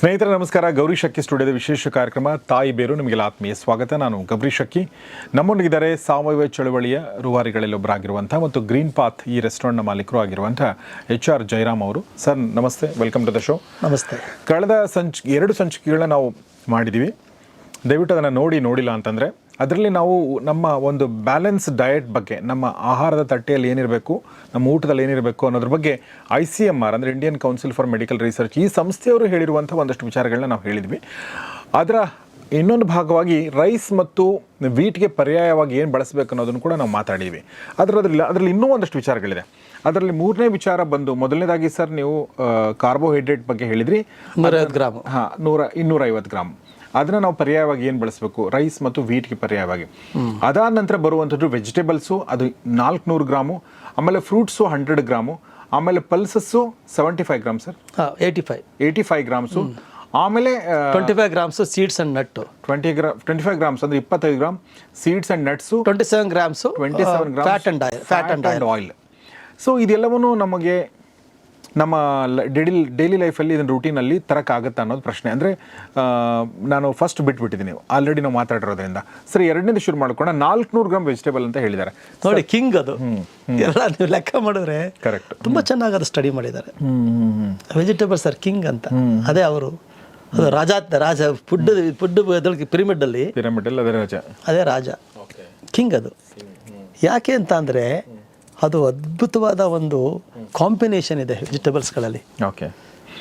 ಸ್ನೇಹಿತರೆ ನಮಸ್ಕಾರ. ಗೌರಿ ಶಕ್ಕಿ ಸ್ಟುಡಿಯೋದ ವಿಶೇಷ ಕಾರ್ಯಕ್ರಮ ತಾಯಿ ಬೇರು. ನಿಮಗೆಲ್ಲ ಆತ್ಮೀಯ ಸ್ವಾಗತ. ನಾನು ಗೌರಿ ಶಕ್ಕಿ ನಮ್ಮೊಂದಿಗಿದ್ದಾರೆ ಸಾವಯವ ಚಳವಳಿಯ ರೂವಾರಿಗಳಲ್ಲೊಬ್ಬರಾಗಿರುವಂಥ ಮತ್ತು ಗ್ರೀನ್ ಪಾತ್ ಈ ರೆಸ್ಟೋರೆಂಟ್ನ ಮಾಲೀಕರು ಆಗಿರುವಂಥ ಎಚ್ ಆರ್ ಜಯರಾಮ್ ಅವರು. ಸರ್ ನಮಸ್ತೆ. Welcome to the show. ನಮಸ್ತೆ. ಕಳೆದ ಸಂಚ್ ಎರಡು ಸಂಚಿಕೆಗಳನ್ನ ನಾವು ಮಾಡಿದ್ದೀವಿ ದಯವಿಟ್ಟು ಅದನ್ನು ನೋಡಿ ನೋಡಿಲ್ಲ ಅಂತಂದರೆ ಅದರಲ್ಲಿ ನಾವು ನಮ್ಮ ಒಂದು ಬ್ಯಾಲೆನ್ಸ್ ಡಯಟ್ ಬಗ್ಗೆ ನಮ್ಮ ಆಹಾರದ ತಟ್ಟೆಯಲ್ಲಿ ಏನಿರಬೇಕು ನಮ್ಮ ಊಟದಲ್ಲಿ ಏನಿರಬೇಕು ಅನ್ನೋದ್ರ ಬಗ್ಗೆ ಐ ಸಿ ಎಂ ಆರ್ ಅಂದರೆ Indian council for medical research ಈ ಸಂಸ್ಥೆಯವರು ಹೇಳಿರುವಂಥ ಒಂದಷ್ಟು ವಿಚಾರಗಳನ್ನ ನಾವು ಹೇಳಿದ್ವಿ. ಅದರ ಇನ್ನೊಂದು ಭಾಗವಾಗಿ ರೈಸ್ ಮತ್ತು ವೀಟ್ಗೆ ಪರ್ಯಾಯವಾಗಿ ಏನು ಬಳಸಬೇಕು ಅನ್ನೋದನ್ನು ಕೂಡ ನಾವು ಮಾತಾಡಿದ್ವಿ. ಅದರಲ್ಲಿ ಅದರಲ್ಲಿ ಇನ್ನೂ ಒಂದಷ್ಟು ವಿಚಾರಗಳಿದೆ. ಅದರಲ್ಲಿ ಮೂರನೇ ವಿಚಾರ ಬಂದು ಮೊದಲನೇದಾಗಿ ಸರ್ ನೀವು ಕಾರ್ಬೋಹೈಡ್ರೇಟ್ ಬಗ್ಗೆ ಹೇಳಿದ್ರಿ. ಗ್ರಾಮ್. ಹಾಂ ನೂರ ಇನ್ನೂರೈವತ್ತು ಗ್ರಾಮ್. ಅದನ್ನ ನಾವು ಪರ್ಯಾಯವಾಗಿ ಏನು ಬಳಸಬೇಕು? ರೈಸ್ ಮತ್ತು ವೀಟ್ಗೆ ಪರ್ಯಾಯವಾಗಿ. ಅದಾದ ನಂತರ ಬರುವಂಥದ್ದು ವೆಜಿಟೇಬಲ್ಸು ಅದು ನಾಲ್ಕುನೂರು ಗ್ರಾಮು ಆಮೇಲೆ ಫ್ರೂಟ್ಸು ಹಂಡ್ರೆಡ್ ಗ್ರಾಮು ಆಮೇಲೆ pulses seventy five gram sir. Eighty five eighty five grams ಆಮೇಲೆ twenty five grams seeds and nut twenty gram twenty five grams ಅಂದ್ರೆ ಇಪ್ಪತ್ತೈದು gram. Seeds and nuts twenty seven grams twenty seven gram fat and oil fat and oil so ಇದೆಲ್ಲವನ್ನು ನಮಗೆ ನಮ್ಮ daily daily ಲೈಫಲ್ಲಿ ಇದನ್ನು ರೂಟೀನಲ್ಲಿ ತರೋಕ್ಕಾಗತ್ತಾ ಅನ್ನೋದು ಪ್ರಶ್ನೆ. ಅಂದರೆ ನಾನು ಫಸ್ಟ್ ಬಿಟ್ಬಿಟ್ಟಿದ್ದೀನಿ ಆಲ್ರೆಡಿ ನಾವು ಮಾತಾಡಿರೋದ್ರಿಂದ. ಸರಿ ಎರಡನೇದು ಶುರು ಮಾಡ್ಕೊಂಡು ನಾಲ್ಕುನೂರು ಗ್ರಾಮ್ ವೆಜಿಟೇಬಲ್ ಅಂತ ಹೇಳಿದ್ದಾರೆ. ನೋಡಿ ಕಿಂಗ್ ಅದು. ಎಲ್ಲ ನೀವು ಲೆಕ್ಕ ಮಾಡಿದ್ರೆ ಕರೆಕ್ಟ್ ತುಂಬ ಚೆನ್ನಾಗಿ ಅದು ಸ್ಟಡಿ ಮಾಡಿದ್ದಾರೆ. ವೆಜಿಟೇಬಲ್ಸ್ ಸರ್ ಕಿಂಗ್ ಅಂತ. ಅದೇ ಅವರು. ಅದು ರಾಜ ರಾಜ ಫುಡ್ ಫುಡ್ ಪಿರಮಿಡಲ್ಲಿ ಪಿರಮಿಡಲ್ಲಿ ಅಲ್ಲಿ. ಅದರ ರಾಜ. ಅದೇ ರಾಜ. ಕಿಂಗ್ ಅದು. ಯಾಕೆ ಅಂತ ಅಂದರೆ ಅದು ಅದ್ಭುತವಾದ ಒಂದು ಕಾಂಬಿನೇಷನ್ ಇದೆ ವೆಜಿಟೇಬಲ್ಸ್ಗಳಲ್ಲಿ ಓಕೆ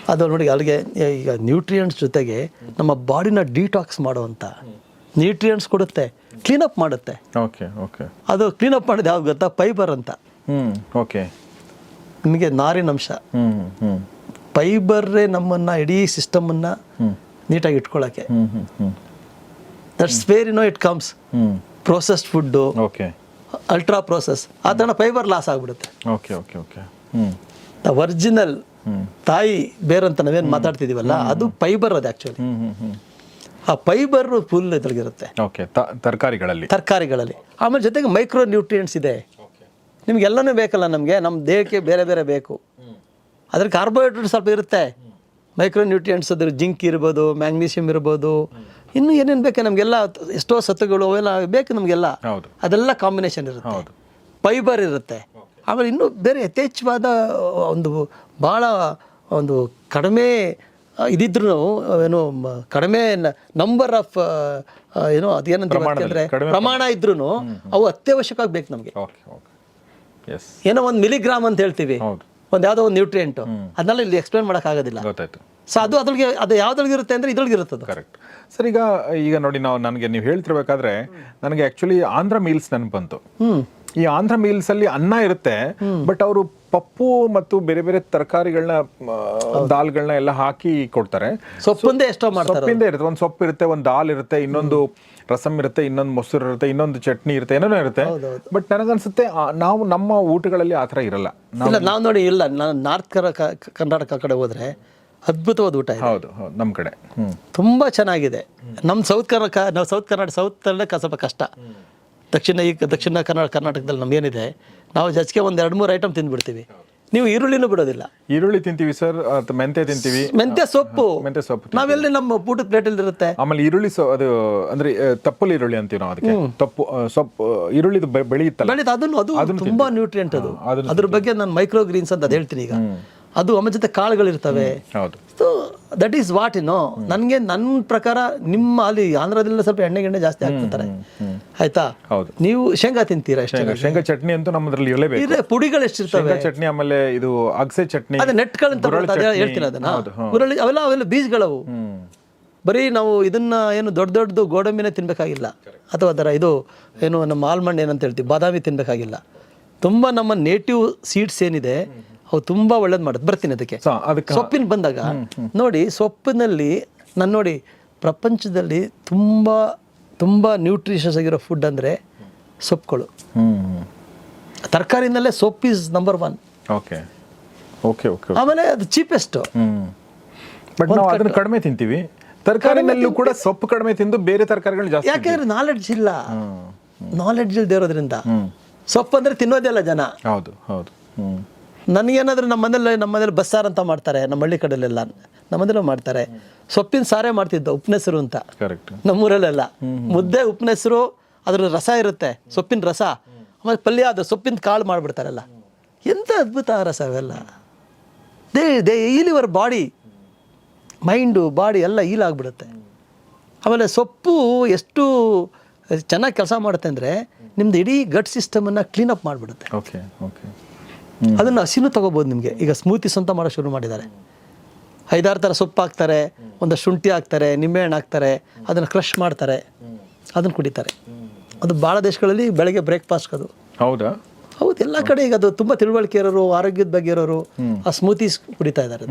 ಅದು ನೋಡಿ ಅಲ್ಲಿಗೆ ಈಗ ನ್ಯೂಟ್ರಿಯೆಂಟ್ಸ್ ಜೊತೆಗೆ ನಮ್ಮ ಬಾಡಿನ ಡಿಟಾಕ್ಸ್ ಮಾಡುವಂಥ ನ್ಯೂಟ್ರಿಯೆಂಟ್ಸ್ ಕೊಡುತ್ತೆ ಕ್ಲೀನಪ್ ಮಾಡುತ್ತೆ. ಓಕೆ ಓಕೆ ಅದು ಕ್ಲೀನಪ್ ಮಾಡೋದು ಯಾವ್ದು ಗೊತ್ತಾ? ಫೈಬರ್ ಅಂತ. ಓಕೆ ನಿಮಗೆ ನಾರಿನಂಶ ಫೈಬರ್ರೇ ನಮ್ಮನ್ನು ಇಡೀ ಸಿಸ್ಟಮನ್ನು ನೀಟಾಗಿ ಇಟ್ಕೊಳ್ಳೋಕ್ಕೆ that's where no it comes processed food okay ultra process ಆ ಥರ ಫೈಬರ್ ಲಾಸ್ ಆಗಿಬಿಡುತ್ತೆ. Okay okay okay. The original ತಾಯಿ ಬೇರಂತ ನಾವೇನು ಮಾತಾಡ್ತಿದ್ದೀವಲ್ಲ ಅದು ಫೈಬರ್ ಅದು ಆ್ಯಕ್ಚುಲಿ ಆ ಫೈಬರ್ ಫುಲ್ ಇದ್ರಲ್ಲಿರುತ್ತೆ. ಓಕೆ ತರಕಾರಿಗಳಲ್ಲಿ. ತರಕಾರಿಗಳಲ್ಲಿ. ಆಮೇಲೆ ಜೊತೆಗೆ ಮೈಕ್ರೋ ನ್ಯೂಟ್ರಿಯೆಂಟ್ಸ್ ಇದೆ ನಿಮ್ಗೆಲ್ಲನೂ ಬೇಕಲ್ಲ ನಮಗೆ ನಮ್ಮ ದೇಹಕ್ಕೆ ಬೇರೆ ಬೇರೆ ಬೇಕು. ಅದ್ರ ಕಾರ್ಬೋಹೈಡ್ರೇಟ್ ಸ್ವಲ್ಪ ಇರುತ್ತೆ. ಮೈಕ್ರೋ ನ್ಯೂಟ್ರಿಯೆಂಟ್ಸ್ ಅದ್ರ ಜಿಂಕ್ ಇರ್ಬೋದು ಮ್ಯಾಗ್ನೀಷಿಯಮ್ ಇರ್ಬೋದು ಇನ್ನೂ ಏನೇನು ಬೇಕು ನಮಗೆಲ್ಲ ಎಷ್ಟೋ ಸತ್ತುಗಳು ಅವೆಲ್ಲ ಬೇಕು ನಮಗೆಲ್ಲ. ಅದೆಲ್ಲ ಕಾಂಬಿನೇಷನ್ ಇರುತ್ತೆ. ಫೈಬರ್ ಇರುತ್ತೆ. ಆಮೇಲೆ ಇನ್ನೂ ಬೇರೆ ಯಥೇಚ್ಛವಾದ ಒಂದು ಭಾಳ ಒಂದು ಕಡಿಮೆ ಇದಿದ್ರು ಏನು ಕಡಿಮೆ ನಂಬರ್ ಆಫ್ ಏನು ಅದೇನಂತ ಅಂದರೆ ಪ್ರಮಾಣ ಇದ್ರೂ ಅವು ಅತ್ಯವಶ್ಯಕವಾಗಿ ಬೇಕು ನಮಗೆ. ಏನೋ ಒಂದು ಮಿಲಿಗ್ರಾಮ್ ಅಂತ ಹೇಳ್ತೀವಿ. ಒಂದು ಯಾವುದೋ ಒಂದು ನ್ಯೂಟ್ರಿಯೆಂಟು ಅದನ್ನೆಲ್ಲ ಇಲ್ಲಿ ಎಕ್ಸ್ಪ್ಲೇನ್ ಮಾಡೋಕ್ಕಾಗೋದಿಲ್ಲ. ಗೊತ್ತಾಯ್ತು. ಸೊ ಅದು ಅದ್ರಿಗೆ ಅದು ಯಾವ್ದ್ರೊಳಗೆ ಇರುತ್ತೆ ಅಂದರೆ ಇದ್ರೊಳಗೆ ಇರುತ್ತೆ ಅದು ಕರೆಕ್ಟ್ ಸರ್ ಈಗ ಈಗ ನೋಡಿ ನಾವು ನನಗೆ ನೀವು ಹೇಳ್ತಿರ್ಬೇಕಾದ್ರೆ ನನಗೆ ಆಕ್ಚುಲಿ ಆಂಧ್ರ ಮೀಲ್ಸ್ ನೆನಪು ಬಂತು. ಈ ಆಂಧ್ರ ಮೀಲ್ಸ್ ಅಲ್ಲಿ ಅನ್ನ ಇರುತ್ತೆ ಬಟ್ ಅವರು ಪಪ್ಪು ಮತ್ತು ಬೇರೆ ಬೇರೆ ತರಕಾರಿಗಳನ್ನ ದಾಲ್ಗಳನ್ನ ಎಲ್ಲ ಹಾಕಿ ಕೊಡ್ತಾರೆ. ಸೊಪ್ಪಿಂದ ಎಷ್ಟೋ ಸೊಪ್ಪಿಂದ ಇರುತ್ತೆ. ಒಂದು ಸೊಪ್ಪು ಇರುತ್ತೆ ಒಂದು ದಾಲ್ ಇರುತ್ತೆ ಇನ್ನೊಂದು ರಸಮ್ ಇರುತ್ತೆ ಇನ್ನೊಂದು ಮೊಸರು ಇರುತ್ತೆ ಇನ್ನೊಂದು ಚಟ್ನಿ ಇರುತ್ತೆ ಏನೋ ಇರುತ್ತೆ. ಬಟ್ ನನಗನ್ಸುತ್ತೆ ನಾವು ನಮ್ಮ ಊಟಗಳಲ್ಲಿ ಆ ಥರ ಇರಲ್ಲ. ಇಲ್ಲ ನಾವು ನೋಡಿ ಇಲ್ಲ. ನಾರ್ತ್ ಕರ ಕರ್ನಾಟಕ ಕಡೆ ಹೋದ್ರೆ ಅದ್ಭುತವಾದ ಊಟ ಹೌದು ಹೌದು ನಮ್ಮ ಕಡೆ. ತುಂಬಾ ಚೆನ್ನಾಗಿದೆ. ನಮ್ಮ ಸೌತ್ ಕರ್ನಾಟಕ ನಾವು ಸೌತ್ ಕರ್ನಾಟಕ ಸೌತ್ ಕ- ಸ್ವಲ್ಪ ಕಷ್ಟ. ದಕ್ಷಿಣ ಈ ದಕ್ಷಿಣ ಕನ್ನಡ ಕರ್ನಾಟಕದಲ್ಲಿ ನಮಗೇನಿದೆ ನಾವು ಜಜ್ಗೆ ಒಂದು ಎರಡು ಮೂರು ಐಟಮ್ ತಿಂದ್ಬಿಡ್ತೀವಿ. ನೀವು ಈರುಳ್ಳಿನೂ ಬಿಡೋದಿಲ್ಲ. ಈರುಳ್ಳಿ ತಿಂತೀವಿ ಸರ್ ಮೆಂತೆ ತಿಂತೀವಿ. ಮೆಂತ್ಯ ಸೊಪ್ಪು. ಮೆಂತೆ ಸೊಪ್ಪು ನಾವೆಲ್ಲಿ ನಮ್ಮ ಊಟದ ಪ್ಲೇಟಲ್ಲಿ ಇರುತ್ತೆ? ಆಮೇಲೆ ಈರುಳ್ಳಿ ಸೊ ಅದು ಅಂದ್ರೆ ತಪ್ಪಲ್ಲಿ ಈರುಳ್ಳಿ ಅಂತೀವಿ ನಾವು ಅದಕ್ಕೆ. ತಪ್ಪು ಸೊಪ್ಪು ಈರುಳ್ಳಿ ಬೆಳೆಯುತ್ತಲ್ಲ ಬೆಳೀತು ಅದನ್ನು ಅದು ತುಂಬಾ ನ್ಯೂಟ್ರಿಯೆಂಟ್ ಅದು. ಅದ್ರ ಬಗ್ಗೆ ನಾನು ಮೈಕ್ರೋ ಗ್ರೀನ್ಸ್ ಅಂತ ಅದು ಹೇಳ್ತೀನಿ ಈಗ. ಅದು ಆಮೇಲೆ ಜೊತೆ ಕಾಳುಗಳಿರ್ತವೆ ಹೌದು. ಸೊ ದಟ್ ಈಸ್ ವಾಟ್ ಇನ್ನು ನನಗೆ ನನ್ನ ಪ್ರಕಾರ ನಿಮ್ಮ ಅಲ್ಲಿ ಆಂಧ್ರದಲ್ಲಿ ಸ್ವಲ್ಪ ಎಣ್ಣೆ ಗಿಣ್ಣೆ ಜಾಸ್ತಿ ಹಾಕ್ತಾರೆ ಆಯ್ತಾ? ಹೌದು. ನೀವು ಶೇಂಗಾ ತಿಂತೀರಾ ಶೇಂಗಾ ಶೇಂಗಾ ಚಟ್ನಿ ಅಂತೂ ನಮ್ಮದ್ರಲ್ಲಿ ಇರಲೇಬೇಕು. ಇದೆ ಪುಡಿಗಳು ಎಷ್ಟಿರ್ತವೆ? ಶೇಂಗಾ ಚಟ್ನಿ ಆಮೇಲೆ ಇದು ಅಗಸೆ ಚಟ್ನಿ ಅದೇ ನೆಟ್ಗಳಂತ. ಹೇಳ್ತೀನಿ ಅದನ್ನ? ಹೌದು. ಅವೆಲ್ಲ ಅವೆಲ್ಲ ಬೀಜಗಳವು. ಬರೀ ನಾವು ಇದನ್ನ ಏನು ದೊಡ್ಡ ದೊಡ್ಡದು ಗೋಡಂಬಿನೇ ತಿನ್ಬೇಕಾಗಿಲ್ಲ. ಅಥವಾ ಅದರ ಇದು ಏನು ನಮ್ಮ ಆಲ್ಮಂಡ್ ಏನಂತ ಹೇಳ್ತೀವಿ ಬಾದಾಮಿ ತಿನ್ಬೇಕಾಗಿಲ್ಲ. ತುಂಬ ನಮ್ಮ ನೇಟಿವ್ ಸೀಡ್ಸ್ ಏನಿದೆ ಅವು ತುಂಬ ಒಳ್ಳೇದು ಮಾಡುತ್ತೆ. ಬರ್ತೀನಿ ಅದಕ್ಕೆ. ಸೊ ಅದಕ್ಕೆ ಸೊಪ್ಪಿನ ಬಂದಾಗ ನೋಡಿ ಸೊಪ್ಪಿನಲ್ಲಿ ನಾನು ನೋಡಿ ಪ್ರಪಂಚದಲ್ಲಿ ತುಂಬ ತುಂಬ ನ್ಯೂಟ್ರಿಷಸ್ ಆಗಿರೋ ಫುಡ್ ಅಂದರೆ ಸೊಪ್ಪುಗಳು ತರಕಾರಿನಲ್ಲೇ ಸೊಪ್ಪು is number one okay okay okay ಆಮೇಲೆ ಅದು ಚೀಪೆಸ್ಟು ಬಟ್ ನಾವು ಅದನ್ನ ಕಡಿಮೆ ತಿಂತೀವಿ. ತರಕಾರಿನಲ್ಲೂ ಕೂಡ ಸೊಪ್ಪು ಕಡಿಮೆ ತಿಂದು ಬೇರೆ ತರಕಾರಿಗಳು ಜಾಸ್ತಿ ಯಾಕೆಂದ್ರೆ ನಾಲೆಡ್ಜ್ ಇಲ್ಲ. ನಾಲೆಡ್ಜ್ ಇಲ್ಲದೆ ಇರೋದ್ರಿಂದ. ಸೊಪ್ಪು ಅಂದ್ರೆ ತಿನ್ನೋದೇ ಇಲ್ಲ ಜನ. ಹೌದು ಹೌದು. ನನಗೇನಾದರೂ ನಮ್ಮ ಮನೇಲಿ ನಮ್ಮ ಮನೇಲಿ ಬಸ್ಸಾರು ಅಂತ ಮಾಡ್ತಾರೆ ನಮ್ಮ ಹಳ್ಳಿ ಕಡೆಲೆಲ್ಲ ನಮ್ಮ ಮನೇಲೂ ಮಾಡ್ತಾರೆ. ಸೊಪ್ಪಿನ ಸಾರೇ ಮಾಡ್ತಿದ್ದ ಉಪ್ನೆಸರು ಅಂತ. ಕರೆಕ್ಟ್ ನಮ್ಮೂರಲ್ಲೆಲ್ಲ. ಮುದ್ದೆ ಉಪ್ನೆಸರು ಅದ್ರ ರಸ ಇರುತ್ತೆ ಸೊಪ್ಪಿನ ರಸ. ಆಮೇಲೆ ಪಲ್ಯ ಅದು ಸೊಪ್ಪಿನ ಕಾಳು ಮಾಡಿಬಿಡ್ತಾರಲ್ಲ. ಎಂಥ ಅದ್ಭುತ ರಸ ಅವೆಲ್ಲ. They they heal your body mind body ಎಲ್ಲ ಈಲ್ ಆಗಿಬಿಡುತ್ತೆ ಆಮೇಲೆ ಸೊಪ್ಪು ಎಷ್ಟು ಚೆನ್ನಾಗಿ ಕೆಲಸ ಮಾಡುತ್ತೆ ಅಂದರೆ ನಿಮ್ದು ಇಡೀ ಗಟ್ ಸಿಸ್ಟಮನ್ನು ಕ್ಲೀನಪ್ ಮಾಡಿಬಿಡುತ್ತೆ. ಓಕೆ ಓಕೆ ಅದನ್ನು ಹಸಿನೂ ತಗೋಬೋದು ನಿಮಗೆ. ಈಗ ಸ್ಮೂತೀಸ್ ಅಂತ ಮಾಡೋ ಶುರು ಮಾಡಿದ್ದಾರೆ. ಐದಾರು ಥರ ಸೊಪ್ಪು ಹಾಕ್ತಾರೆ, ಒಂದು ಶುಂಠಿ ಹಾಕ್ತಾರೆ, ನಿಂಬೆಹಣ್ಣು ಹಾಕ್ತಾರೆ, ಅದನ್ನು ಕ್ರಷ್ ಮಾಡ್ತಾರೆ. ಅದನ್ನು ಕುಡಿತಾರೆ. ಅದು ಭಾಳ ದೇಶಗಳಲ್ಲಿ ಬೆಳಗ್ಗೆ ಬ್ರೇಕ್ಫಾಸ್ಟ್ ಅದು. ಹೌದಾ? ಹೌದು ಎಲ್ಲ ಕಡೆ ಈಗ ಅದು ತುಂಬ ತಿಳುವಳಿಕೆ ಇರೋರು ಆರೋಗ್ಯದ ಬಗ್ಗೆ ಇರೋರು ಆ ಸ್ಮೂತೀಸ್ ಕುಡಿತಾ ಇದ್ದಾರೆ.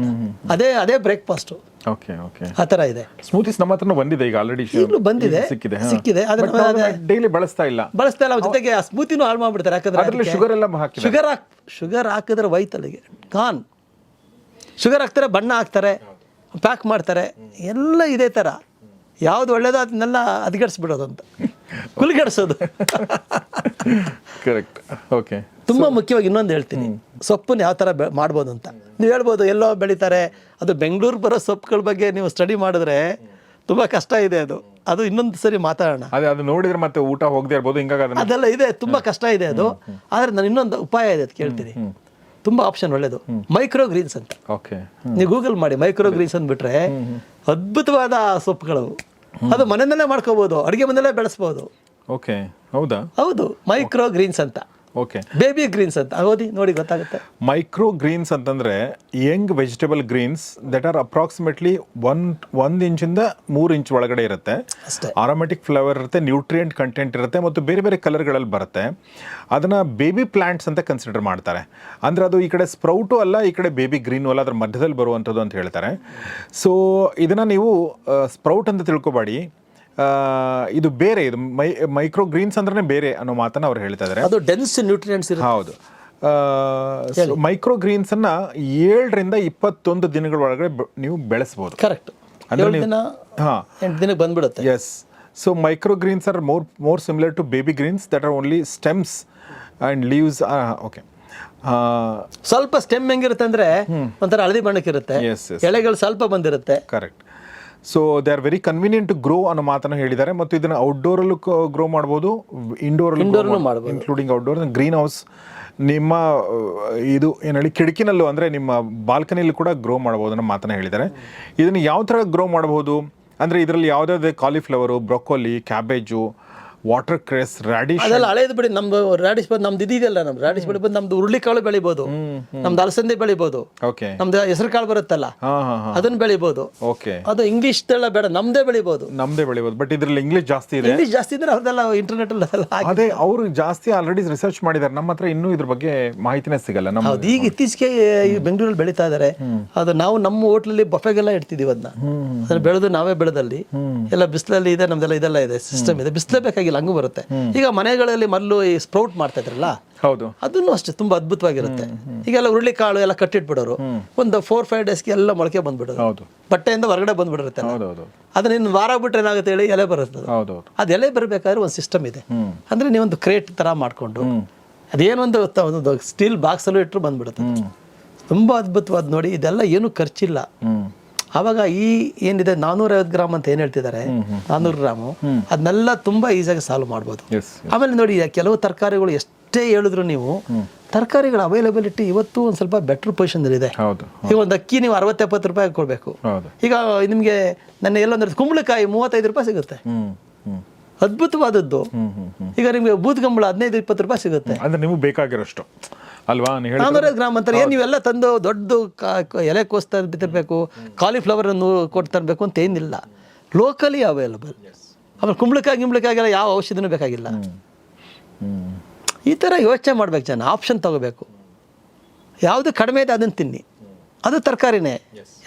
ಅದೇ ಅದೇ ಬ್ರೇಕ್ಫಾಸ್ಟ್ ಓಕೆ ಓಕೆ ಆ ಥರ ಇದೆ. ಸ್ಮೂತೀಸ್ ನಮ್ಮ ಹತ್ರನೂ ಬಂದಿದೆ ಈಗ ಆಲ್ರೆಡಿ ಈಗಲೂ ಬಂದಿದೆ. ಸಿಕ್ಕಿದೆ ಸಿಕ್ಕಿದೆ. ಅದನ್ನ ಡೈಲಿ ಬಳಸ್ತಾ ಇಲ್ಲ. ಬಳಸ್ತಾ ಇಲ್ಲ ಜೊತೆಗೆ ಆ ಸ್ಮೂತಿನೂ ಹಾಳು ಮಾಡ್ಬಿಡ್ತಾರೆ. ಯಾಕಂದ್ರೆ ಅದರಲ್ಲಿ ಶುಗರ್ ಎಲ್ಲ ಹಾಕಿ ಶುಗರ್ ಹಾಕ್ ಶುಗರ್ ಹಾಕಿದ್ರೆ ವೈತಲ್ಲಿಗೆ ಕಾನ್ ಶುಗರ್ ಹಾಕ್ತಾರೆ ಬಣ್ಣ ಹಾಕ್ತಾರೆ ಪ್ಯಾಕ್ ಮಾಡ್ತಾರೆ. ಎಲ್ಲ ಇದೇ ಥರ ಯಾವ್ದು ಒಳ್ಳೇದೋ ಅದನ್ನೆಲ್ಲ ಅದ್ಗಡಿಸ್ಬಿಡೋದು ಅಂತ. ಕುಲ್ಗಡಿಸೋದು. ಕರೆಕ್ಟ್ ಓಕೆ ತುಂಬ ಮುಖ್ಯವಾಗಿ ಇನ್ನೊಂದು ಹೇಳ್ತೀನಿ. ಸೊಪ್ಪನ್ನು ಯಾವ ಥರ ಮಾಡ್ಬೋದು ಅಂತ. ನೀವು ಹೇಳ್ಬೋದು ಎಲ್ಲೋ ಬೆಳೀತಾರೆ. ಅದು ಬೆಂಗಳೂರು ಬರೋ ಸೊಪ್ಪುಗಳ ಬಗ್ಗೆ ನೀವು ಸ್ಟಡಿ ಮಾಡಿದ್ರೆ ತುಂಬ ಕಷ್ಟ ಇದೆ ಅದು. ಅದು ಇನ್ನೊಂದು ಸರಿ ಮಾತಾಡೋಣ. ಅದೇ ಅದು ನೋಡಿದ್ರೆ ಮತ್ತೆ ಊಟ ಹೋಗದೆ ಇರ್ಬೋದು ಹಿಂಗಾಗಿ ಅದನ್ನ ಅದೆಲ್ಲ ಇದೆ ತುಂಬ ಕಷ್ಟ ಇದೆ ಅದು. ಆದರೆ ನಾನು ಇನ್ನೊಂದು ಉಪಾಯ ಇದೆ ಅದು ಕೇಳ್ತೀನಿ. ತುಂಬ ಆಪ್ಷನ್ ಒಳ್ಳೇದು. ಮೈಕ್ರೋ ಗ್ರೀನ್ಸ್ ಅಂತ. ಓಕೆ ನೀವು ಗೂಗಲ್ ಮಾಡಿ ಮೈಕ್ರೋ ಗ್ರೀನ್ಸ್ ಅಂದ್ಬಿಟ್ರೆ ಅದ್ಭುತವಾದ ಸೊಪ್ಪುಗಳು ಅದು ಮನೆಯಲ್ಲೇ ಮಾಡ್ಕೋಬೋದು ಅಡುಗೆ ಮನೆಯಲ್ಲೇ ಬೆಳೆಸ್ಬೋದು. ಓಕೆ ಹೌದಾ? ಹೌದು ಮೈಕ್ರೋ ಗ್ರೀನ್ಸ್ ಅಂತ. ಓಕೆ. ಬೇಬಿ ಗ್ರೀನ್ಸ್ ಅಂತ. ಓದಿ ನೋಡಿ ಗೊತ್ತಾಗುತ್ತೆ. ಮೈಕ್ರೋ ಗ್ರೀನ್ಸ್ ಅಂತಂದ್ರೆ young vegetable greens that are approximately one ಒಂದು ಇಂಚಿಂದ ಮೂರು ಇಂಚ್ ಒಳಗಡೆ ಇರುತ್ತೆ. ಆರೋಮೆಟಿಕ್ ಫ್ಲವರ್ ಇರುತ್ತೆ ನ್ಯೂಟ್ರಿಯೆಂಟ್ ಕಂಟೆಂಟ್ ಇರುತ್ತೆ ಮತ್ತು ಬೇರೆ ಬೇರೆ ಕಲರ್ಗಳಲ್ಲಿ ಬರುತ್ತೆ. ಅದನ್ನು ಬೇಬಿ ಪ್ಲಾಂಟ್ಸ್ ಅಂತ ಕನ್ಸಿಡರ್ ಮಾಡ್ತಾರೆ. ಅಂದರೆ ಅದು ಈ ಕಡೆ ಸ್ಪ್ರೌಟು ಅಲ್ಲ ಈ ಕಡೆ ಬೇಬಿ ಗ್ರೀನು ಅಲ್ಲ ಅದ್ರ ಮಧ್ಯದಲ್ಲಿ ಬರುವಂಥದ್ದು ಅಂತ ಹೇಳ್ತಾರೆ. ಸೊ ಇದನ್ನು ನೀವು ಸ್ಪ್ರೌಟ್ ಅಂತ ತಿಳ್ಕೊಬೇಡಿ. ಇದು ಬೇರೆ ಇದು ಮೈ ಮೈಕ್ರೋ ಗ್ರೀನ್ಸ್ ಅಂದ್ರೆ ಬೇರೆ ಅನ್ನೋ ಮಾತನ್ನ ಅವ್ರು ಹೇಳ್ತಾ ಇದ್ದಾರೆ ಅದು ಡೆನ್ಸ್ ನ್ಯೂಟ್ರಿಯೆಂಟ್ಸ್ ಹೌದು. ಮೈಕ್ರೋ ಗ್ರೀನ್ಸ್ ಅನ್ನ ಏಳರಿಂದ ಇಪ್ಪತ್ತೊಂದು ದಿನಗಳ ಒಳಗಡೆ ನೀವು ಬೆಳೆಸಬಹುದು ಕರೆಕ್ಟ್ ದಿನ ಹಾ. ಎಂಟು ದಿನಕ್ಕೆ ಬಂದ್ಬಿಡುತ್ತೆ. Yes so micro greens are more more similar to baby greens that are only stems and leaves okay ಸ್ವಲ್ಪ ಸ್ಟೆಮ್ ಹೆಂಗಿರುತ್ತೆ ಅಂದ್ರೆ ಒಂಥರ ಹಳದಿ ಬಣ್ಣಕ್ಕಿರುತ್ತೆ. ಎಲೆಗಳು ಸ್ವಲ್ಪ ಬಂದಿರುತ್ತೆ. Correct so they are very convenient to grow ಅನ್ನೋ ಮಾತನ್ನು ಹೇಳಿದ್ದಾರೆ. ಮತ್ತು ಇದನ್ನು ಔಟ್ಡೋರಲ್ಲೂ ಗ್ರೋ ಮಾಡ್ಬೋದು ಇಂಡೋರಲ್ಲೂ ಮಾಡ್ಬೋದು. ಇನ್ಕ್ಲೂಡಿಂಗ್ ಔಟ್ಡೋರ್ ಗ್ರೀನ್ ಹೌಸ್ ನಿಮ್ಮ ಇದು ಏನು ಹೇಳಿ ಕಿಟಕಿನಲ್ಲೂ ಅಂದರೆ ನಿಮ್ಮ ಬಾಲ್ಕನಿಯಲ್ಲೂ ಕೂಡ ಗ್ರೋ ಮಾಡ್ಬೋದು ಅನ್ನೋ ಮಾತನ್ನು ಹೇಳಿದ್ದಾರೆ. ಇದನ್ನು ಯಾವ ಥರ ಗ್ರೋ ಮಾಡ್ಬೋದು? ಅಂದರೆ ಇದರಲ್ಲಿ ಯಾವುದ್ಯಾವುದೇ cauliflower broccoli cabbage water cress radish ಅದೆಲ್ಲ ಹಳೇದು ಬಿಡಿ ನಮ್ದು ರಾಡಿಶ್ ಬಂದು ನಮ್ದು ಇದೆಯಲ್ಲ ನಮ್ದು ರಾಡಿಶ್ ಬೆಳೆ ಬಂದು ನಮ್ದು ಹುರುಳಿಕಾಳು ಬೆಳಿಬೋದು. ನಮ್ದು ಅಲಸಂದೆ ಬೆಳಿಬೋದು. ಓಕೆ ನಮ್ದು ಹೆಸರು ಕಾಳು ಬರುತ್ತಲ್ಲ ಅದನ್ನ ಬೆಳಿಬೋದು. ಓಕೆ ಅದು ಇಂಗ್ಲಿಷ್ ಎಲ್ಲ ಬೇಡ ನಮ್ದೇ ಬೆಳಿಬೋದು. ನಮ್ದೇ ಬೆಳಿಬೋದು ಬಟ್ ಇದ್ರಲ್ಲಿ ಇಂಗ್ಲಿಷ್ ಜಾಸ್ತಿ ಇದೆ. ಇಂಗ್ಲಿಷ್ ಜಾಸ್ತಿ ಇದ್ರೆ ಅವ್ರದೆಲ್ಲ ಇಂಟರ್ನೆಟ್ ಅಲ್ಲ ಅದೇ ಅವರು ಜಾಸ್ತಿ ಆಲ್ರೆಡಿ ರಿಸರ್ಚ್ ಮಾಡಿದ್ದಾರೆ ನಮ್ಮ ಹತ್ರ ಇನ್ನೂ ಇದ್ರ ಬಗ್ಗೆ ಮಾಹಿತಿನೇ ಸಿಗಲ್ಲ ನಮ್ಮ ಹೌದು ಈಗ ಇತ್ತೀಚೆಗೆ ಈ ಬೆಂಗಳೂರಲ್ಲಿ ಬೆಳೀತಾ ಇದ್ದಾರೆ ಅದು ನಾವು ನಮ್ಮ ಹೋಟ್ಲಲ್ಲಿ ಬಫೆಗೆಲ್ಲ ಇಡ್ತಿದೀವಿ ಅದನ್ನ. ಅದನ್ನ ಬೆಳೆದು ನಾವೇ ಬೆಳೆದಲ್ಲಿ. ಎಲ್ಲ ಬಿಸಿಲಲ್ಲಿ ಇದೆ ನಮ್ದೆಲ್ಲ ಇದೆಲ್ಲ ಇದೆ ಸಿಸ್ಟಮ್ ಇದೆ. ಬಿಸಿಲೇ ಬೇಕಾಗಿಲ್ಲ. ಹಂಗೂ ಬರುತ್ತೆ. ಈಗ ಮನೆಗಳಲ್ಲಿ ಮೊದಲು ಈ ಸ್ಪ್ರೌಟ್ ಮಾಡ್ತಾ ಇದ್ರಲ್ಲ? ಹೌದು. ಅದನ್ನು ಅಷ್ಟೇ ತುಂಬಾ ಅದ್ಭುತವಾಗಿರುತ್ತೆ. ಈಗೆಲ್ಲ ಕಾಳು ಎಲ್ಲ ಕಟ್ಟಿಟ್ಬಿಡೋರು. ಒಂದು ಫೋರ್ ಫೈವ್ ಡೇಸ್ಗೆ ಎಲ್ಲ ಮೊಳಕೆ ಬಂದ್ಬಿಡೋದು. ಹೌದು. ಬಟ್ಟೆಯಿಂದ ಹೊರಗಡೆ ಬಂದ್ಬಿಡಿರುತ್ತೆ ಹೌದು ಹೌದು ಅದನ್ನ ಇನ್ನು ವಾರ ಬಿಟ್ರೆ ಏನಾಗುತ್ತೆ ಹೇಳಿ ಎಲೆ ಬರುತ್ತೆ ಅದು. ಹೌದು ಹೌದು ಅದು ಎಲೆ ಬರಬೇಕಾದ್ರೆ ಒಂದು ಸಿಸ್ಟಮ್ ಇದೆ. ಅಂದ್ರೆ ನೀವೊಂದು ಕ್ರೇಟ್ ತರ ಮಾಡ್ಕೊಂಡು ಅದೇನೊಂದು ಒಂದು ಸ್ಟೀಲ್ ಬಾಕ್ಸಲ್ಲೂ ಇಟ್ಟರು ಬಂದ್ಬಿಡುತ್ತೆ. ತುಂಬಾ ಅದ್ಭುತವಾದ ನೋಡಿ ಇದೆಲ್ಲ ಏನು ಖರ್ಚಿಲ್ಲ. ಆವಾಗ ಈ ಏನಿದೆ ನಾನೂರೈವತ್ತು ಗ್ರಾಮ್ ಅಂತ ಏನು ಹೇಳ್ತಿದ್ದಾರೆ? ನಾನೂರು ಗ್ರಾಮು. ಅದನ್ನೆಲ್ಲ ತುಂಬಾ ಈಸಿಯಾಗಿ ಸಾಲ್ವ್ ಮಾಡ್ಬೋದು. ಆಮೇಲೆ ನೋಡಿ ಕೆಲವು ತರಕಾರಿಗಳು ಎಷ್ಟೇ ಹೇಳಿದ್ರು ನೀವು ತರಕಾರಿಗಳ ಅವೈಲಬಿಲಿಟಿ ಇವತ್ತು ಒಂದು ಸ್ವಲ್ಪ ಬೆಟರ್ ಪೊಸಿಷನ್ ಇದೆ. ಈಗ ಒಂದು ಅಕ್ಕಿ ನೀವು ಅರವತ್ತು ಎಪ್ಪತ್ತು ರೂಪಾಯಿ ಕೊಡಬೇಕು ಈಗ ನಿಮಗೆ ನನ್ನ ಎಲ್ಲೊಂದ್ರೆ ಕುಂಬಳಕಾಯಿ ಮೂವತ್ತೈದು ರೂಪಾಯಿ ಸಿಗುತ್ತೆ. ಅದ್ಭುತವಾದದ್ದು. ಈಗ ನಿಮಗೆ ಬೂದ್ಗಂಬಳ ಹದಿನೈದು ಇಪ್ಪತ್ತು ರೂಪಾಯಿ ಸಿಗುತ್ತೆ. ಅಂದ್ರೆ ನಿಮಗೆ ಬೇಕಾಗಿರೋಷ್ಟು. ಅಲ್ವಾ? ನಾನೂರೈದು ಗ್ರಾಮ್ ಅಂತಾರೆ. ಏನು ನೀವೆಲ್ಲ ತಂದು ದೊಡ್ಡ ಎಲೆ ಕೋಸ್ತಾ ಬಿತ್ತಿರ್ಬೇಕು ಕಾಲಿಫ್ಲವರ್ ಅನ್ನು ಕೊಟ್ಟು ತರಬೇಕು ಅಂತ ಏನಿಲ್ಲ. ಲೋಕಲಿ ಅವೈಲಬಲ್ ಆಮೇಲೆ ಕುಂಬಳಕಾಯಿ ಗಿಂಬಳಕಾಯಿಗೆಲ್ಲ ಯಾವ ಔಷಧಿನೂ ಬೇಕಾಗಿಲ್ಲ. ಈ ಥರ ಯೋಚನೆ ಮಾಡ್ಬೇಕು ಜನ. ಆಪ್ಷನ್ ತಗೋಬೇಕು. ಯಾವುದು ಕಡಿಮೆ ಇದೆ ಅದನ್ನು ತಿನ್ನಿ. ಅದು ತರಕಾರಿನೇ.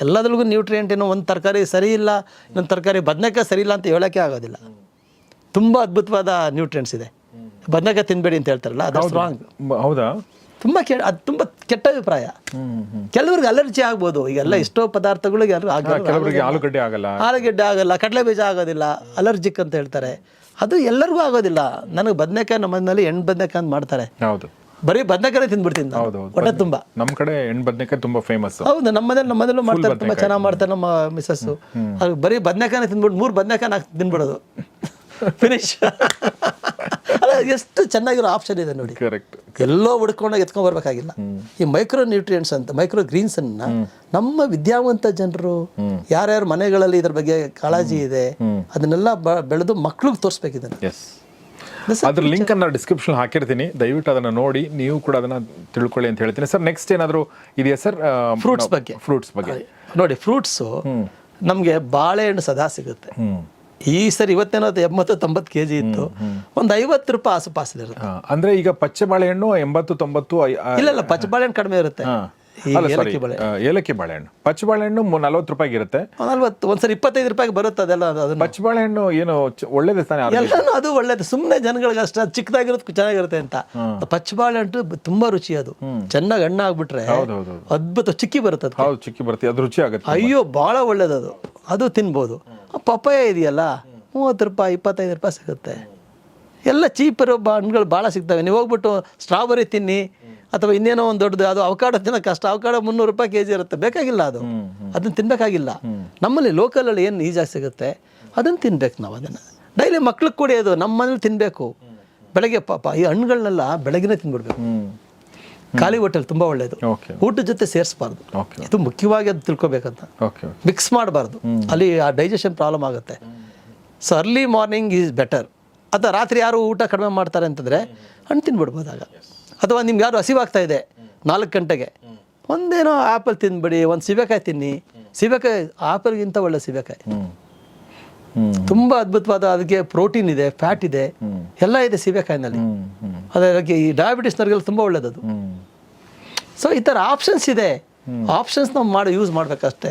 ಎಲ್ಲದ್ರಿಗೂ ನ್ಯೂಟ್ರಿಯೆಂಟ್ ಏನೋ ಒಂದು ತರಕಾರಿ ಸರಿ ಇಲ್ಲ ಇನ್ನೊಂದು ತರಕಾರಿ ಬದನೆಕಾಯಿ ಸರಿ ಇಲ್ಲ ಅಂತ ಹೇಳೋಕ್ಕೆ ಆಗೋದಿಲ್ಲ. ತುಂಬ ಅದ್ಭುತವಾದ ನ್ಯೂಟ್ರಿಯೆಂಟ್ಸ್ ಇದೆ. ಬದನೆಕಾಯಿ ತಿನ್ನಬೇಡಿ ಅಂತ ಹೇಳ್ತಾರಲ್ಲ ಅದು ಸ್ಟ್ರಾಂಗ್ ಹೌದಾ? ತುಂಬ ಕೆ ಅದು ತುಂಬ ಕೆಟ್ಟ ಅಭಿಪ್ರಾಯ. ಕೆಲವ್ರಿಗೆ ಅಲರ್ಜಿ ಆಗ್ಬೋದು. ಈಗೆಲ್ಲ ಎಷ್ಟೋ ಪದಾರ್ಥಗಳಿಗೆ ಕೆಲವರಿಗೆ ಆಲೂಗಡ್ಡೆ ಆಗಲ್ಲ. ಆಲೂಗೆಡ್ಡೆ ಆಗಲ್ಲ ಕಡಲೆ ಬೀಜ ಆಗೋದಿಲ್ಲ ಅಲರ್ಜಿಕ್ ಅಂತ ಹೇಳ್ತಾರೆ. ಅದು ಎಲ್ಲರಿಗೂ ಆಗೋದಿಲ್ಲ. ನನಗೆ ಬದನೆಕಾಯಿ ನಮ್ಮ ಮನೆಯಲ್ಲಿ ಎಣ್ಣೆ ಬದನೆಕಾಯಿ ಅಂತ ಮಾಡ್ತಾರೆ. ಹೌದು. ಬರೀ ಬದನೆಕಾಯಿ ತಿಂದ್ಬಿಡ್ತೀನಿ. ಹೌದು. ಹೊಟ್ಟೆ ತುಂಬ. ನಮ್ಮ ಕಡೆ ಎಣ್ಣೆ ಬದನೆಕಾಯಿ ತುಂಬಾ ಫೇಮಸ್ ಹೌದು ನಮ್ಮ ಮನೇಲಿ ನಮ್ಮ ಮನೇಲೂ ಮಾಡ್ತಾರೆ ತುಂಬ ಚೆನ್ನಾಗಿ ಮಾಡ್ತಾರೆ ನಮ್ಮ ಮಿಸ್ಸಸ್ ಅದು ಬರೀ ಬದನೆಕಾಯಿ ತಿಂದ್ಬಿಟ್ಟು ಮೂರು ಬದನೆಕಾಯಿ ನಾಲ್ಕು ತಿನ್ಬಿಡೋದು. ಫಿನಿಶ್ ಅಲ್ಲ ಎಷ್ಟು ಚೆನ್ನಾಗಿರೋ ಆಪ್ಷನ್ ಇದೆ ನೋಡಿ. ಕರೆಕ್ಟ್ ಎಲ್ಲೋ ಹುಡ್ಕೊಂಡು ಎತ್ಕೊಂಡ್ ಬರ್ಬೇಕಾಗಿಲ್ಲ. ಈ ಮೈಕ್ರೋ ನ್ಯೂಟ್ರಿಯೆಂಟ್ಸ್ ಅಂತ ಮೈಕ್ರೋ ಗ್ರೀನ್ಸ್ ಅನ್ನ ನಮ್ಮ ವಿದ್ಯಾವಂತ ಜನರು ಯಾರ್ಯಾರ ಮನೆಗಳಲ್ಲಿ ಇದ್ರ ಬಗ್ಗೆ ಕಾಳಜಿ ಇದೆ ಅದನ್ನೆಲ್ಲ ಬೆಳೆದು ಮಕ್ಳಿಗೆ ತೋರಿಸ್ಬೇಕಿದ್ದಾನೆ ಅದ್ರ ಲಿಂಕ್ ಅನ್ನ ಡಿಸ್ಕ್ರಿಪ್ಷನ್ ಹಾಕಿರ್ತೀನಿ. ದಯವಿಟ್ಟು ಅದನ್ನ ನೋಡಿ ನೀವು ಕೂಡ ಅದನ್ನ ತಿಳ್ಕೊಳ್ಳಿ ಅಂತ ಹೇಳ್ತೀನಿ. ಸರ್ ನೆಕ್ಸ್ಟ್ ಏನಾದ್ರು ಇದೆಯಾ ಸರ್ ಫ್ರೂಟ್ಸ್ ಬಗ್ಗೆ. ಫ್ರೂಟ್ಸ್ ಬಗ್ಗೆ. ನೋಡಿ ಫ್ರೂಟ್ಸು ನಮಗೆ ಬಾಳೆಹಣ್ಣು ಸದಾ ಸಿಗುತ್ತೆ. ಈ ಸರಿ ಇವತ್ತೇನೋ ಎಂಬತ್ತು ತೊಂಬತ್ತು ಕೆ ಜಿ ಇತ್ತು ಒಂದು ಐವತ್ತು ರೂಪಾಯಿ ಆಸುಪಾಸು ಇರುತ್ತೆ ಅಂದ್ರೆ ಈಗ ಪಚ್ಚೆ ಬಾಳೆಹಣ್ಣು ಎಂಬತ್ತು ತೊಂಬತ್ತು ಇಲ್ಲ ಇಲ್ಲ ಪಚ್ಚೆ ಬಾಳೆಹಣ್ಣು ಕಡಿಮೆ ಇರುತ್ತೆ. ಏಲಕ್ಕಿ ಬಾಳೆ. ಏಲಕ್ಕಿ ಬಾಳೆಹಣ್ಣು. ಪಚ್ಚ ಬಾಳೆಹಣ್ಣು ನಲವತ್ತು ರೂಪಾಯಿಗೆ ಇರುತ್ತೆ ನಲ್ವತ್ತು ಒಂದ್ಸರಿ ಇಪ್ಪತ್ತೈದು ರೂಪಾಯಿಗೆ ಬರುತ್ತೆ ಅದೆಲ್ಲ ಅದು- ಅದನ್ನ. ಪಚ್ಚ ಬಾಳೆಹಣ್ಣು ಏನು ಒಳ್ಳೇದೇ ತಾನೆ? ಎಲ್ಲಾನು ಅದು ಒಳ್ಳೇದು. ಸುಮ್ಮನೆ ಜನಗಳಿಗೆ ಅಷ್ಟೇ ಅದು ಚಿಕ್ಕದಾಗಿರೋದು ಚೆನ್ನಾಗಿರುತ್ತೆ ಅಂತ. ಪಚ್ಚ ಬಾಳೆಹಣ್ಣು ತುಂಬಾ ರುಚಿ ಅದು. ಚೆನ್ನಾಗಿ ಹಣ್ಣು ಆಗ್ಬಿಟ್ರೆ. ಅದ್ಭುತ ಚಿಕ್ಕಿ ಬರುತ್ತೆ ಅದು ಹೌದು ಚಿಕ್ಕಿ ಬರುತ್ತೆ. ಅದು ರುಚಿ ಆಗುತ್ತೆ ಅಯ್ಯೋ ಭಾಳ ಒಳ್ಳೇದು ಅದು. ತಿನ್ಬೋದು. ತಿನ್ಬಹುದು ಪಪ್ಪಾಯ ಇದೆಯಲ್ಲ ಮೂವತ್ತು ರೂಪಾಯಿ ಇಪ್ಪತ್ತೈದು ರೂಪಾಯಿ ಸಿಗುತ್ತೆ. ಎಲ್ಲ ಚೀಪ್ ಇರೋ ಹಣ್ಣುಗಳು ಭಾಳ ಸಿಗ್ತವೆ. ನೀವು ಹೋಗ್ಬಿಟ್ಟು ಸ್ಟ್ರಾಬೆರಿ ತಿನ್ನಿ ಅಥವಾ ಇನ್ನೇನೋ ಒಂದು ದೊಡ್ಡದು ಅದು ಅವಕಾಡ ತಿನ್ನೋ ಕಷ್ಟ ಅವಕಾಡ ಮುನ್ನೂರು ರೂಪಾಯಿ ಕೆ ಜಿ ಇರುತ್ತೆ ಬೇಕಾಗಿಲ್ಲ ಅದು. ಅದನ್ನು ತಿನ್ನಬೇಕಾಗಿಲ್ಲ ನಮ್ಮಲ್ಲಿ ಲೋಕಲಲ್ಲಿ ಏನು ಈಜಾಗಿ ಸಿಗುತ್ತೆ ಅದನ್ನು ತಿನ್ಬೇಕು ನಾವು ಅದನ್ನು. ಡೈಲಿ ಮಕ್ಳಿಗೆ ಕೊಡಿ ಅದು ನಮ್ಮ ಮನೇಲಿ ತಿನ್ನಬೇಕು ಬೆಳಗ್ಗೆ ಪಾಪ ಈ ಹಣ್ಣುಗಳನ್ನೆಲ್ಲ ಬೆಳಗ್ಗೆ ತಿನ್ಬಿಡ್ಬೇಕು. ಖಾಲಿ ಹೋಟೆಲ್ ತುಂಬ ಒಳ್ಳೆಯದು ಊಟದ ಜೊತೆ ಸೇರಿಸಬಾರ್ದು. ಇದು ಮುಖ್ಯವಾಗಿ ಅದು ತಿಳ್ಕೊಬೇಕಂತ. ಮಿಕ್ಸ್ ಮಾಡಬಾರ್ದು. ಅಲ್ಲಿ ಆ ಡೈಜೆಷನ್ ಪ್ರಾಬ್ಲಮ್ ಆಗುತ್ತೆ. So early morning is better ಅಥವಾ ರಾತ್ರಿ ಯಾರು ಊಟ ಕಡಿಮೆ ಮಾಡ್ತಾರೆ ಅಂತಂದರೆ ಹಣ್ಣು ತಿನ್ಬಿಡ್ಬೋದಾಗ ಅಥವಾ ನಿಮ್ಗೆ ಯಾರು ಹಸಿವಾಗ್ತಾ ಇದೆ? ನಾಲ್ಕು ಗಂಟೆಗೆ. ಒಂದೇನೋ ಆ್ಯಪಲ್ ತಿನ್ಬಿಡಿ ಒಂದು ಸೀಬೆಕಾಯಿ ತಿನ್ನಿ. ಸೀಬೆಕಾಯಿ ಆ್ಯಪಲ್ಗಿಂತ ಒಳ್ಳೆ ಸೀಬೆಕಾಯಿ. ತುಂಬಾ ಅದ್ಭುತವಾದ ಅದಕ್ಕೆ ಪ್ರೋಟೀನ್ ಇದೆ ಫ್ಯಾಟ್ ಇದೆ. ಎಲ್ಲ ಇದೆ ಸೀಬೆಕಾಯಿನಲ್ಲಿ. ಅದಕ್ಕೆ ಈ ಡಯಾಬಿಟಿಸ್ನವ್ರಿಗೆಲ್ಲ ತುಂಬ ಹ್ಮ್. ಸೊ ಈ ಥರ ಆಪ್ಷನ್ಸ್ ಇದೆ. ಆಪ್ಷನ್ಸ್ ನಾವು ಮಾಡಿ ಯೂಸ್ ಮಾಡ್ಬೇಕಷ್ಟೇ.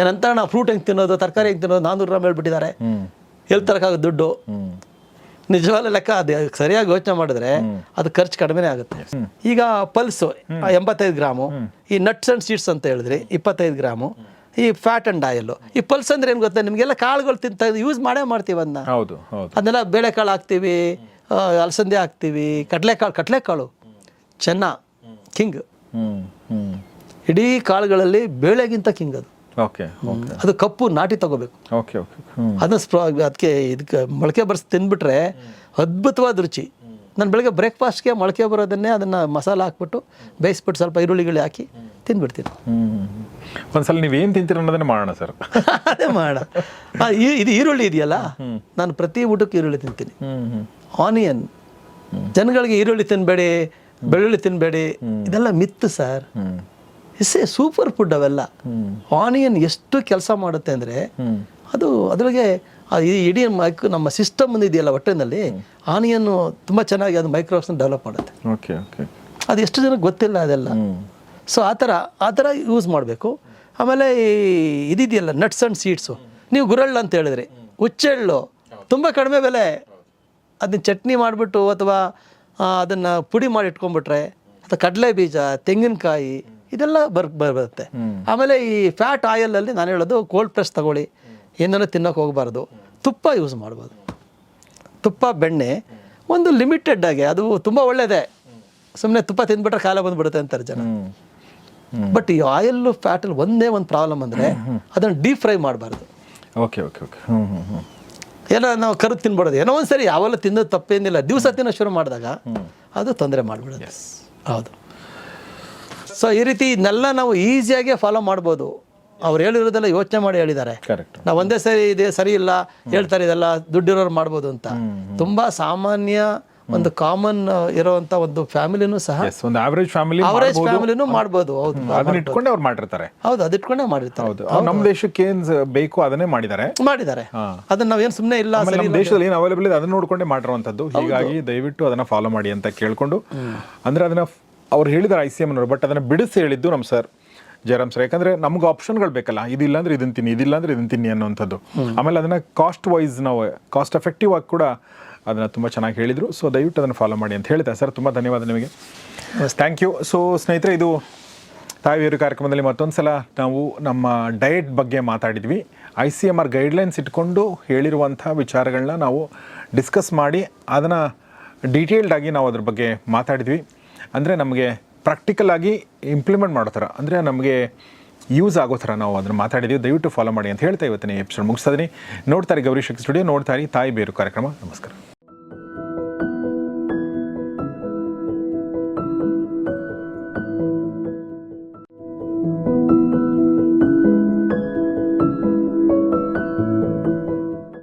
ಏನಂತ ನಾವು ಫ್ರೂಟ್ ಹೆಂಗೆ ತಿನ್ನೋದು ತರಕಾರಿ ಹೆಂಗೆ ತಿನ್ನೋದು ನಾನ್ನೂರು ಗ್ರಾಮ್ ಹೇಳ್ಬಿಟ್ಟಿದ್ದಾರೆ. ಎಲ್ಲಿ ತರಕಾಗ ದುಡ್ಡು. ನಿಜವಾದ ಲೆಕ್ಕ ಅದು. ಸರಿಯಾಗಿ ಯೋಚನೆ ಮಾಡಿದ್ರೆ ಅದು ಖರ್ಚು ಕಡಿಮೆನೇ ಆಗುತ್ತೆ. ಈಗ ಪಲ್ಸು ಎಂಬತ್ತೈದು ಗ್ರಾಮು ಈ ನಟ್ಸ್ ಅಂಡ್ ಸೀಡ್ಸ್ ಅಂತ ಹೇಳಿದ್ರಿ ಇಪ್ಪತ್ತೈದು ಗ್ರಾಮು ಈ ಫ್ಯಾಟ್ ಅಂಡ್ ಆಯಿಲ್ ಈ ಪಲ್ಸ್ ಅಂದ್ರೆ ಏನು ಗೊತ್ತಾ? ನಿಮಗೆಲ್ಲ ಕಾಳುಗಳು ತಿಂತ ಯೂಸ್ ಮಾಡೇ ಮಾಡ್ತೀವಿ ಅದನ್ನ. ಹೌದು ಅದನ್ನೆಲ್ಲ ಬೇಳೆಕಾಳು ಹಾಕ್ತೀವಿ ಅಲಸಂದೆ ಹಾಕ್ತೀವಿ ಕಡಲೆಕಾಳು ಕಡಲೆಕಾಳು. ಚೆನ್ನ ಕಿಂಗ್ ಇಡೀ ಕಾಳುಗಳಲ್ಲಿ ಬೇಳೆಗಿಂತ ಕಿಂಗ್ ಅದು. ಓಕೆ ಅದು ಕಪ್ಪು ನಾಟಿ ತಗೋಬೇಕು. ಓಕೆ ಓಕೆ ಅದನ್ನ ಸ್ಪ್ರಾ ಅದಕ್ಕೆ ಇದಕ್ಕೆ ಮೊಳಕೆ ಬರ್ಸಿ ತಿಂದ್ಬಿಟ್ರೆ ಅದ್ಭುತವಾದ ರುಚಿ. ನಾನು ಬೆಳಗ್ಗೆ ಬ್ರೇಕ್ಫಾಸ್ಟ್ಗೆ ಮೊಳಕೆ ಬರೋದನ್ನೇ ಅದನ್ನು ಮಸಾಲ ಹಾಕ್ಬಿಟ್ಟು ಬೇಯಿಸ್ಬಿಟ್ಟು ಸ್ವಲ್ಪ ಈರುಳ್ಳಿಗಳು ಹಾಕಿ ತಿಂದ್ಬಿಡ್ತೀನಿ ಒಂದ್ಸಲ ನೀವು ಏನು ತಿಂತೀರ ಅನ್ನೋದನ್ನೇ ಮಾಡೋಣ ಸರ್. ಅದೇ ಮಾಡೋಣ. ಇದು ಈರುಳ್ಳಿ ಇದೆಯಲ್ಲ? ನಾನು ಪ್ರತಿ ಊಟಕ್ಕೆ ಈರುಳ್ಳಿ ತಿಂತೀನಿ. ಆನಿಯನ್. ಜನಗಳಿಗೆ ಈರುಳ್ಳಿ ತಿನ್ನಬೇಡಿ ಬೆಳ್ಳುಳ್ಳಿ ತಿನ್ನಬೇಡಿ ಇದೆಲ್ಲ myth sir. Is a super food ಅವೆಲ್ಲ. ಆನಿಯನ್ ಎಷ್ಟು ಕೆಲಸ ಮಾಡುತ್ತೆ ಅಂದರೆ ಅದು ಅದರೊಳಗೆ ಈ ಇಡೀ ಮೈಕ್ ನಮ್ಮ ಸಿಸ್ಟಮ್ ಇದೆಯಲ್ಲ ಹೊಟ್ಟೆನಲ್ಲಿ ಆನಿಯನ್ನು ತುಂಬ ಚೆನ್ನಾಗಿ ಅದು ಮೈಕ್ರೋಬ್ಸ್ನ ಡೆವಲಪ್ ಮಾಡುತ್ತೆ. ಓಕೆ ಓಕೆ ಅದು ಎಷ್ಟು ಜನಕ್ಕೆ ಗೊತ್ತಿಲ್ಲ ಅದೆಲ್ಲ. ಸೊ ಆ ಥರ ಆ ಥರ ಯೂಸ್ ಮಾಡಬೇಕು. ಆಮೇಲೆ ಈ ಇದಿದೆಯಲ್ಲ ನಟ್ಸ್ ಆ್ಯಂಡ್ ಸೀಡ್ಸು ನೀವು ಗುರಳ್ಳು ಅಂತ ಹೇಳಿದ್ರಿ. ಹುಚ್ಚೆಳ್ಳು. ತುಂಬ ಕಡಿಮೆ ಬೆಲೆ. ಅದನ್ನ ಚಟ್ನಿ ಮಾಡಿಬಿಟ್ಟು ಅಥವಾ ಅದನ್ನು ಪುಡಿ ಮಾಡಿ ಇಟ್ಕೊಂಡ್ಬಿಟ್ರೆ ಅಥವಾ ಕಡಲೆ ಬೀಜ ತೆಂಗಿನಕಾಯಿ ಇದೆಲ್ಲ ಬರ್ ಬರ್- ಬರುತ್ತೆ. ಆಮೇಲೆ ಈ ಫ್ಯಾಟ್ ಆಯಿಲಲ್ಲಿ ನಾನು ಹೇಳೋದು ಕೋಲ್ಡ್ ಪ್ರೆಸ್ ತಗೊಳ್ಳಿ. ಏನೇನೋ ತಿನ್ನೋಕೆ ಹೋಗಬಾರ್ದು. ತುಪ್ಪ ಯೂಸ್ ಮಾಡ್ಬೋದು. ತುಪ್ಪ ಬೆಣ್ಣೆ ಒಂದು ಲಿಮಿಟೆಡ್ ಆಗಿ ಅದು ತುಂಬ ಒಳ್ಳೆಯದೇ ಸುಮ್ಮನೆ ತುಪ್ಪ ತಿಂದ್ಬಿಟ್ರೆ ಕಾಲ ಬಂದ್ಬಿಡುತ್ತೆ ಅಂತಾರೆ ಜನ. ಬಟ್ ಈ ಆಯಿಲ್ ಫ್ಯಾಟಲ್ಲಿ ಒಂದೇ ಒಂದು ಪ್ರಾಬ್ಲಮ್ ಅಂದರೆ ಅದನ್ನು ಡೀಪ್ ಫ್ರೈ ಮಾಡಬಾರ್ದು. ಓಕೆ ಓಕೆ ಓಕೆ ಏನೋ ನಾವು ಕರು ತಿನ್ಬಿಡೋದು. ಏನೋ ಒಂದು ಸರಿ ಯಾವಲ್ಲ ತಿನ್ನೋದು ತಪ್ಪೇನಿಲ್ಲ. ದಿವಸ ತಿನ್ನೋ ಶುರು ಮಾಡಿದಾಗ ಅದು ತೊಂದರೆ ಮಾಡಿಬಿಡುತ್ತೆ. ಹೌದು. ಸೊ ಈ ರೀತಿ ಇದನ್ನೆಲ್ಲ ನಾವು ಈಸಿಯಾಗಿ ಫಾಲೋ ಮಾಡ್ಬೋದು. ಅವ್ರು ಹೇಳಿರೋದೆಲ್ಲ ಯೋಚನೆ ಮಾಡಿ ಹೇಳಿದ್ದಾರೆ. ಕರೆಕ್ಟ್ ನಾವು ಒಂದೇ ಸರಿ ಇದೆ ಸರಿ ಇಲ್ಲ ಹೇಳ್ತಾರೆ ಇದೆಲ್ಲ ದುಡ್ಡಿರೋರು ಮಾಡ್ಬೋದು ಅಂತ. ತುಂಬಾ ಸಾಮಾನ್ಯ ಒಂದು ಕಾಮನ್ ಇರುವಂತ ಒಂದು ಫ್ಯಾಮಿಲಿನೂ ಸಹ ಒಂದು ಆವರೇಜ್ ಫ್ಯಾಮಿಲಿ ಆವರೇಜ್ ಫ್ಯಾಮಿಲಿನೂ ಮಾಡಬಹುದು ಹೌದು ಅದನ್ನ ಇಟ್ಕೊಂಡೆ ಅವ್ರು ಮಾಡಿರ್ತಾರೆ. ಹೌದು ಅದು ಇಟ್ಕೊಂಡೇ ಮಾಡಿರ್ತಾರೆ. ಹೌದು. ನಮ್ಮ ದೇಶಕ್ಕೆ ಏನ್ ಬೇಕು ಅದನ್ನೇ ಮಾಡಿದ್ದಾರೆ. ಮಾಡಿದ್ದಾರೆ. ಅದನ್ನ ನಾವೇನ್ ಸುಮ್ಮನೆ ಇಲ್ಲ ನಮ್ಮ ದೇಶದಲ್ಲಿ ಏನು ಅವೈಲೇಬಲ್ ಇದೆ ಅದನ್ನ ನೋಡ್ಕೊಂಡೇ ಮಾಡಿರುವಂತದ್ದು. ಹೀಗಾಗಿ ದಯವಿಟ್ಟು ಅದನ್ನ ಫಾಲೋ ಮಾಡಿ ಅಂತ ಕೇಳ್ಕೊಂಡು. ಅಂದ್ರೆ ಅದನ್ನ ಅವ್ರು ಹೇಳಿದ್ರು ಐ ಸಿ ಎಂ ಬಟ್ ಅದನ್ನು ಬಿಡಿಸಿ ಹೇಳಿದ್ದು ನಮ್ಮ ಸರ್ ಜಯರಾಮ್ ಸರ್ ಯಾಕಂದ್ರೆ ನಮ್ಗೆ ಆಪ್ಷನ್ಗಳು ಬೇಕಲ್ಲ ಇದಿಲ್ಲ ಅಂದರೆ ಇದನ್ನು ತಿನ್ನಿ ಇದಿಲ್ಲ ಅಂದ್ರೆ ಇದನ್ನ ತಿನ್ನಿ ಅನ್ನೋಂಥದ್ದು ಆಮೇಲೆ ಅದನ್ನ ಕಾಸ್ಟ್ ವೈಸ್ ನಾವು ಕಾಸ್ಟ್ ಎಫೆಕ್ಟಿವ್ ಆಗಿ ಕೂಡ ಅದನ್ನು ತುಂಬ ಚೆನ್ನಾಗಿ ಹೇಳಿದರು. ಸೊ ದಯವಿಟ್ಟು ಅದನ್ನು ಫಾಲೋ ಮಾಡಿ ಅಂತ ಹೇಳಿದೆ ಸರ್ ತುಂಬ ಧನ್ಯವಾದ ನಿಮಗೆ. ಥ್ಯಾಂಕ್ ಯು ಸೊ ಸ್ನೇಹಿತರೆ ಇದು ತಾಯಿಯರು ಕಾರ್ಯಕ್ರಮದಲ್ಲಿ ಮತ್ತೊಂದು ಸಲ ನಾವು ನಮ್ಮ ಡಯಟ್ ಬಗ್ಗೆ ಮಾತಾಡಿದ್ವಿ. I C M R guidelines ಇಟ್ಕೊಂಡು ಹೇಳಿರುವಂಥ ವಿಚಾರಗಳನ್ನ ನಾವು ಡಿಸ್ಕಸ್ ಮಾಡಿ ಅದನ್ನು ಡೀಟೇಲ್ಡಾಗಿ ನಾವು ಅದ್ರ ಬಗ್ಗೆ ಮಾತಾಡಿದ್ವಿ. ಅಂದರೆ ನಮಗೆ ಪ್ರಾಕ್ಟಿಕಲ್ ಆಗಿ ಇಂಪ್ಲಿಮೆಂಟ್ ಮಾಡೋ ಥರ, ಅಂದರೆ ನಮಗೆ ಯೂಸ್ ಆಗೋ ಥರ ನಾವು ಅದನ್ನು ಮಾತಾಡಿದ್ದೀವಿ ದಯವಿಟ್ಟು ಫಾಲೋ ಮಾಡಿ ಅಂತ ಹೇಳ್ತಾ ಇವತ್ತಿನ ಎಪಿಸೋಡ್ ಮುಗಿಸ್ತಾ ಇದ್ದೀನಿ ನೋಡ್ತಾರೆ ಗೌರಿ ಶಕ್ತಿ ಸ್ಟುಡಿಯೋ ನೋಡ್ತಾರೆ ತಾಯಿ ಬೇರು ಕಾರ್ಯಕ್ರಮ. ನಮಸ್ಕಾರ.